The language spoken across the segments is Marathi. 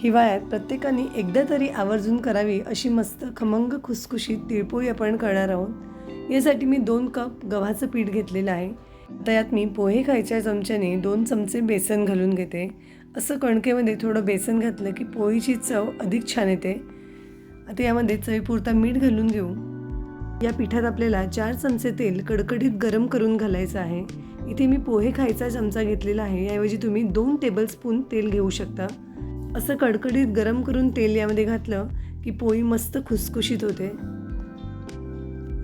हिवाळ्यात प्रत्येकाने एकदा तरी आवर्जून करावी अशी मस्त खमंग खुसखुशीत तिळपोळी आपण करणार आहोत. यासाठी मी दोन कप गव्हाचं पीठ घेतलेलं आहे. आता यात मी पोहे खायच्या चमच्याने दोन चमचे बेसन घालून घेते. असं कणकेमध्ये थोडं बेसन घातलं की पोळीची चव अधिक छान येते. आता यामध्ये चवीपुरता मीठ घालून घेऊ. या पिठात आपल्याला चार चमचे तेल कडकडीत गरम करून घालायचं आहे. इथे मी पोहे खायचा चमचा घेतलेला आहे. याऐवजी तुम्ही दोन टेबलस्पून तेल घेऊ शकता. असं कडकडीत गरम करून तेल यामध्ये घातलं की पोळी मस्त खुसखुशीत होते.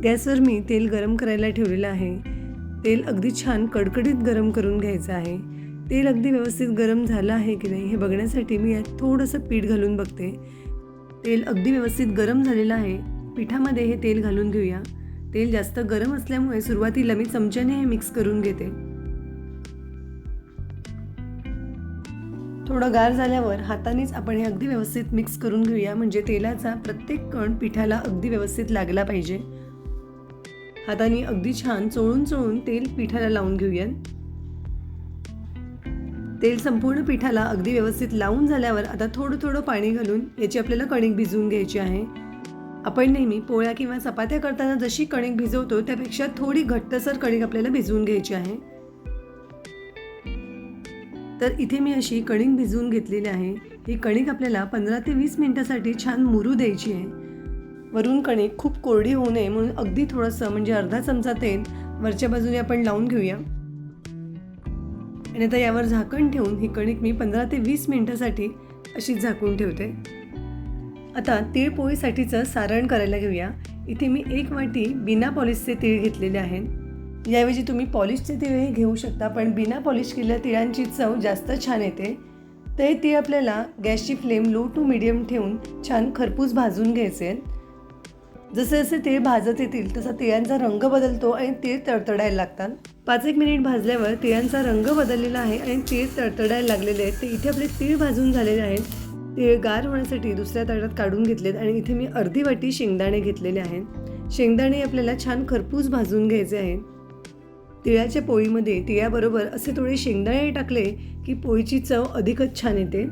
गॅसवर मी तेल गरम करायला ठेवलेलं आहे. तेल अगदी छान कडकडीत गरम करून घ्यायचं आहे. तेल अगदी व्यवस्थित गरम झालं आहे की नाही हे बघण्यासाठी मी यात थोडंसं पीठ घालून बघते. तेल अगदी व्यवस्थित गरम झालेलं आहे. पिठामध्ये हे तेल घालून घेऊया. तेल जास्त गरम असल्यामुळे सुरुवातीला मी चमच्याने हे मिक्स करून घेते. थोडं गार झाल्यावर हातानेच आपण हे अगदी व्यवस्थित मिक्स करून घेऊया. म्हणजे तेलाचा प्रत्येक कण पिठाला अगदी व्यवस्थित लागला पाहिजे. हाताने अगदी छान चोळून चोळून तेल पिठाला लावून घेऊया तेल संपूर्ण पिठाला अगदी व्यवस्थित लावून झाल्यावर आता थोडं थोडं पाणी घालून याची आपल्याला कणिक भिजवून घ्यायची आहे. आपण नेहमी पोळ्या किंवा चपात्या करताना जशी कणिक भिजवतो त्यापेक्षा थोडी घट्टसर कणिक आपल्याला भिजवून घ्यायची आहे. तर इथे मी अशी कणिक भिजवून घेतलेली आहे. ही कणिक आपल्याला पंधरा ते वीस मिनटासाठी छान मुरू द्यायची आहे. वरून कणिक खूप कोरडी होऊ नये म्हणून अगदी थोडंसं म्हणजे अर्धा चमचा तेल वरच्या बाजूने आपण लावून घेऊया. आणि आता यावर झाकण ठेवून ही कणिक मी पंधरा ते वीस मिनटासाठी अशी झाकून ठेवते. आता तीळ पोळीसाठीचं सारण करायला घेऊया. इथे मी एक वाटी बिना पॉलिशचे तीळ घेतलेले आहेत. याऐवजी तुम्ही पॉलिशचे तिळही घेऊ शकता पण बिना पॉलिश केलेल्या तिळांची चव जास्त छान येते. तर ते आपल्याला गॅसची फ्लेम लो टू मिडियम ठेवून छान खरपूस भाजून घ्यायचे जसे जसे तीळ भाजत येतील तसा तिळांचा रंग बदलतो आणि तीळ तडतडायला लागतात. पाच एक मिनिट भाजल्यावर तिळांचा रंग बदललेला आहे आणि तीळ तडतडायला लागलेले आहेत. ते इथे आपले तीळ भाजून झालेले आहेत. तीळ गार होण्यासाठी दुसऱ्या ताटात काढून घेतलेत आणि इथे मी अर्धी वाटी शेंगदाणे घेतलेले आहेत. शेंगदाणे आपल्याला छान खरपूस भाजून घ्यायचे आहेत. तिळाच्या पोळीमध्ये तिळाबरोबर असे थोडे शेंगदाणे टाकले की पोळीची चव अधिकच छान येते.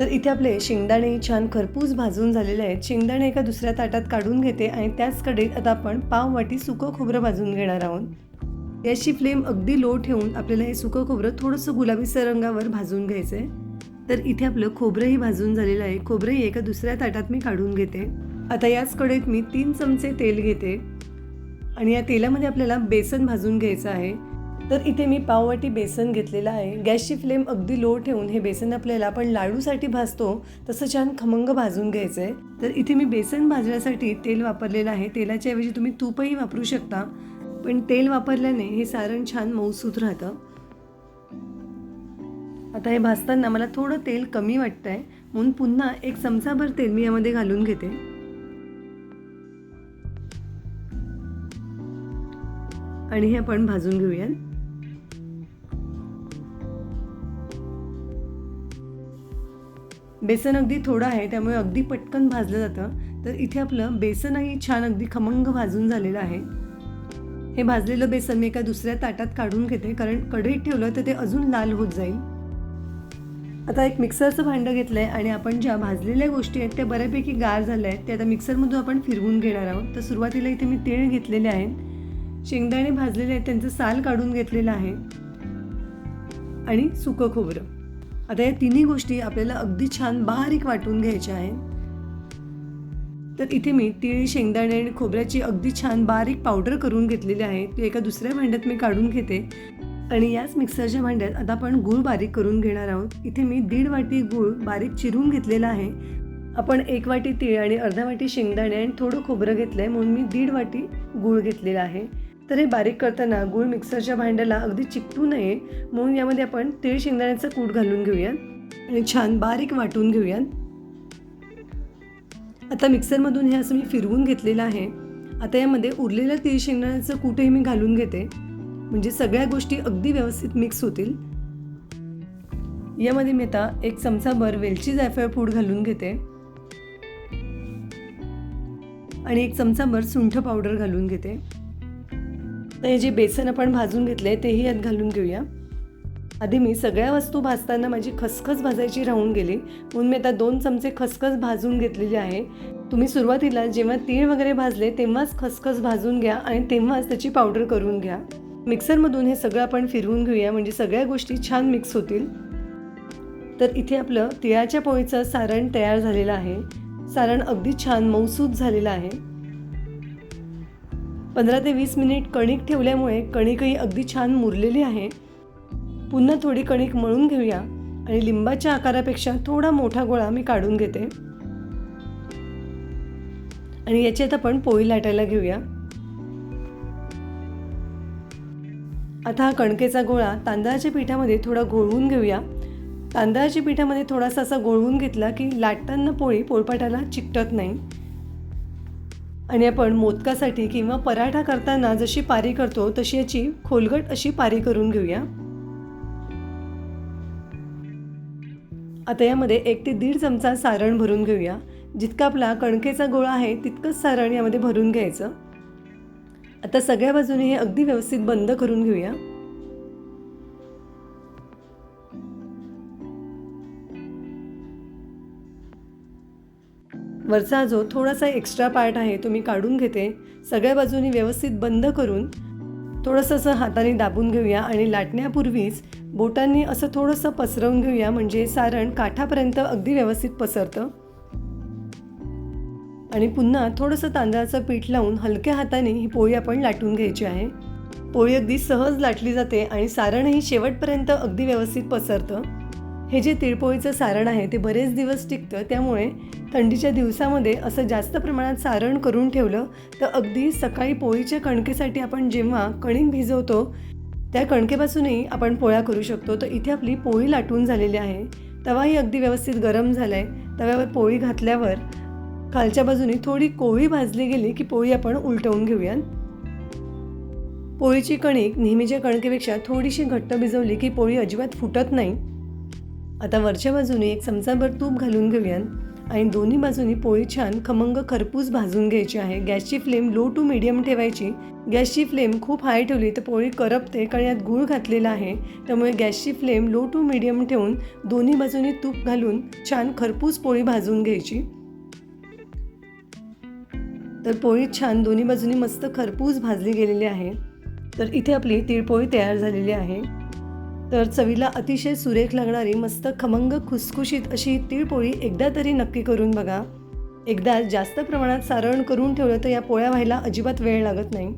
तर इथे आपले शेंगदाणे छान खरपूस भाजून झालेले आहेत. शेंगदाणे एका दुसऱ्या ताटात काढून घेते आणि त्याच कडेत आता आपण पाव वाटी सुकं खोबरं भाजून घेणार आहोत. याची फ्लेम अगदी लो ठेवून आपल्याला हे सुकं खोबरं थोडंसं गुलाबीसर रंगावर भाजून घ्यायचं आहे. तर इथे आपलं खोबरंही भाजून झालेलं आहे. खोबरंही एका दुसऱ्या ताटात मी काढून घेते. आता याच कडेत मी तीन चमचे तेल घेते. आणि या तेलामध्ये आपल्याला बेसन भाजून घ्यायचं आहे. तर इथे मी पाववाटी बेसन घेतलेलं आहे. गॅसची फ्लेम अगदी लो ठेवून हे बेसन आपल्याला आपण लाडूसाठी भाजतो तसं छान खमंग भाजून घ्यायचं आहे तर इथे मी बेसन भाजण्यासाठी तेल वापरलेलं आहे. तेलाच्या ऐवजी तुम्ही तूपही वापरू शकता. पण तेल वापरल्याने हे सारण छान मऊसूत राहतं. आता हे भाजताना मला थोडं तेल कमी वाटतं आहे म्हणून पुन्हा एक चमचाभर तेल मी यामध्ये घालून घेते. आणि हे आपण भाजून घेऊया बेसन अगदी थोडं आहे त्यामुळे अगदी पटकन भाजलं जातं. तर इथे आपलं बेसनही छान अगदी खमंग भाजून झालेलं आहे. हे भाजलेलं बेसन मी एका दुसऱ्या ताटात काढून घेते कारण कढईत ठेवलं तर ते अजून लाल होत जाईल. आता एक मिक्सरचं भांडं घेतलं आहे आणि आपण ज्या भाजलेल्या गोष्टी आहेत त्या बऱ्यापैकी गार झाल्या आहेत ते आता मिक्सरमधून आपण फिरवून घेणार आहोत. तर सुरुवातीला इथे मी तीळ घेतलेले आहेत. शेंगदाणे भाजलेले आहेत त्यांचं साल काढून घेतलेलं आहे. आणि सुकं खोबरं. आता या तिन्ही गोष्टी आपल्याला अगदी छान बारीक वाटून घ्यायच्या आहेत. तर इथे मी तिळ शेंगदाणे आणि खोबऱ्याची अगदी छान बारीक पावडर करून घेतलेली आहे. ती एका दुसऱ्या भांड्यात मी काढून घेते. आणि याच मिक्सरच्या भांड्यात आता आपण गूळ बारीक करून घेणार आहोत. इथे मी दीड वाटी गूळ बारीक चिरून घेतलेला आहे. आपण एक वाटी तीळ आणि अर्धा वाटी शेंगदाणे आणि थोडं खोबरं घेतलं आहे म्हणून मी दीड वाटी गूळ घेतलेला आहे. तर हे बारीक करताना गूळ मिक्सरच्या भांड्याला अगदी चिकटू नये म्हणून यामध्ये आपण तीळ शेंगदाण्याचं कूट घालून घेऊया आणि छान बारीक वाटून घेऊया आता मिक्सरमधून हे असं मी फिरवून घेतलेलं आहे. आता यामध्ये उरलेलं तीळ शेंगदाण्याचं कूटही मी घालून घेते. म्हणजे सगळ्या गोष्टी अगदी व्यवस्थित मिक्स होतील. यामध्ये मी आता एक चमचाभर वेलची जायफळ पूड घालून घेते. आणि एक चमचाभर सुंठ पावडर घालून घेते. तर हे जे बेसन आपण भाजून घेतले तेही यात घालून घेऊया. आधी मी सगळ्या वस्तू भाजताना माझी खसखस भाजायची राहून गेली. म्हणून मी आता दोन चमचे खसखस भाजून घेतलेली आहे. तुम्ही सुरुवातीला जेव्हा तीळ वगैरे भाजले तेव्हाच खसखस भाजून घ्या आणि तेव्हाच त्याची पावडर करून घ्या. मिक्सरमधून हे सगळं आपण फिरवून घेऊया म्हणजे सगळ्या गोष्टी छान मिक्स होतील. तर इथे आपलं तिळाच्या पोळीचं सारण तयार झालेलं आहे. सारण अगदी छान मऊसूत झालेलं आहे. पंधरा ते वीस मिनिट कणिक ठेवल्यामुळे कणिकही अगदी छान मुरलेली आहे. पुन्हा थोडी कणिक मळून घेऊया आणि लिंबाच्या आकारापेक्षा थोडा मोठा गोळा मी काढून घेते. आणि याच्यात आपण पोळी लाटायला घेऊया. आता हा कणकेचा गोळा तांदळाच्या पिठामध्ये थोडा घोळवून घेऊया. तांदळाच्या पिठामध्ये थोडासा असा गोळवून घेतला की लाटताना पोळी पोळपाटाला चिकटत नाही. आणि आपण मोदकासाठी किंवा पराठा करताना जशी पारी करतो तशी याची खोलगट अशी पारी करून घेऊया. आता यामध्ये एक ते दीड चमचा सारण भरून घेऊया. जितका आपला कणकेचा गोळा आहे तितकंच सारण यामध्ये भरून घ्यायचं. आता सगळ्या बाजूने हे अगदी व्यवस्थित बंद करून घेऊया. वरचा जो थोडासा एक्स्ट्रा पार्ट आहे तो मी काढून घेते. सगळ्या बाजूनी व्यवस्थित बंद करून थोडंसं असं हाताने दाबून घेऊया आणि लाटण्यापूर्वीच बोटांनी असं थोडंसं पसरवून घेऊया म्हणजे सारण काठापर्यंत अगदी व्यवस्थित पसरतं. आणि पुन्हा थोडंसं तांदळाचं पीठ लावून हलक्या हाताने ही पोळी आपण लाटून घ्यायची आहे. पोळी अगदी सहज लाटली जाते आणि सारणही शेवटपर्यंत अगदी व्यवस्थित पसरतं. हे जे तिळपोळीचं सारण आहे ते बरेच दिवस टिकतं त्यामुळे थंडीच्या दिवसामध्ये असं जास्त प्रमाणात सारण करून ठेवलं तर अगदी सकाळी पोळीच्या कणकेसाठी आपण जेव्हा कणिक भिजवतो त्या कणकेपासूनही आपण पोळ्या करू शकतो. तर इथे आपली पोळी लाटून झालेली आहे. तवाही अगदी व्यवस्थित गरम झाला आहे तव्यावर पोळी घातल्यावर खालच्या बाजूने थोडी कोळी भाजली गेली की पोळी आपण उलटवून घेऊया पोळीची कणिक नेहमीच्या कणकेपेक्षा थोडीशी घट्ट भिजवली की पोळी अजिबात फुटत नाही. आता वरच्या बाजूने एक चमचाभर तूप घालून घेऊयात. आणि दोन्ही बाजूनी पोळी छान खमंग खरपूस भाजून घ्यायची आहे. गॅसची फ्लेम लो टू मिडियम ठेवायची. गॅसची फ्लेम खूप हाय ठेवली तर पोळी करपते कारण यात गूळ घातलेला आहे. त्यामुळे गॅसची फ्लेम लो टू मिडियम ठेवून दोन्ही बाजूनी तूप घालून छान खरपूस पोळी भाजून घ्यायची. तर पोळी छान दोन्ही बाजूनी मस्त खरपूस भाजली गेलेली आहे. तर इथे आपली तिळपोळी तयार झालेली आहे. तर चवीला अतिशय सुरेख लागणारी मस्त खमंग खुसखुशीत अशी तिळपोळी एकदा तरी नक्की करून बघा. एकदा जास्त प्रमाणात सारण करून ठेवलं तर या पोळ्या व्हायला अजिबात वेळ लागत नाही.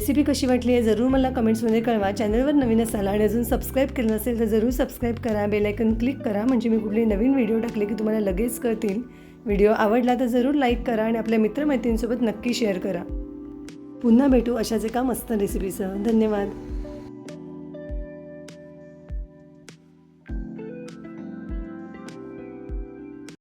रेसिपी कशी वाटली आहे जरूर मला कमेंट्समध्ये कळवा. चॅनलवर नवीन असाल आणि अजून सबस्क्राईब केलं नसेल तर जरूर सबस्क्राईब करा. बेलायकन क्लिक करा. म्हणजे मी कुठले नवीन व्हिडिओ टाकले की तुम्हाला लगेच कळतील. व्हिडिओ आवडला तर जरूर लाईक करा आणि आपल्या मित्रमैत्रिणींसोबत नक्की शेअर करा. पुन्हा भेटू अशाच एका मस्त रेसिपीसह. धन्यवाद.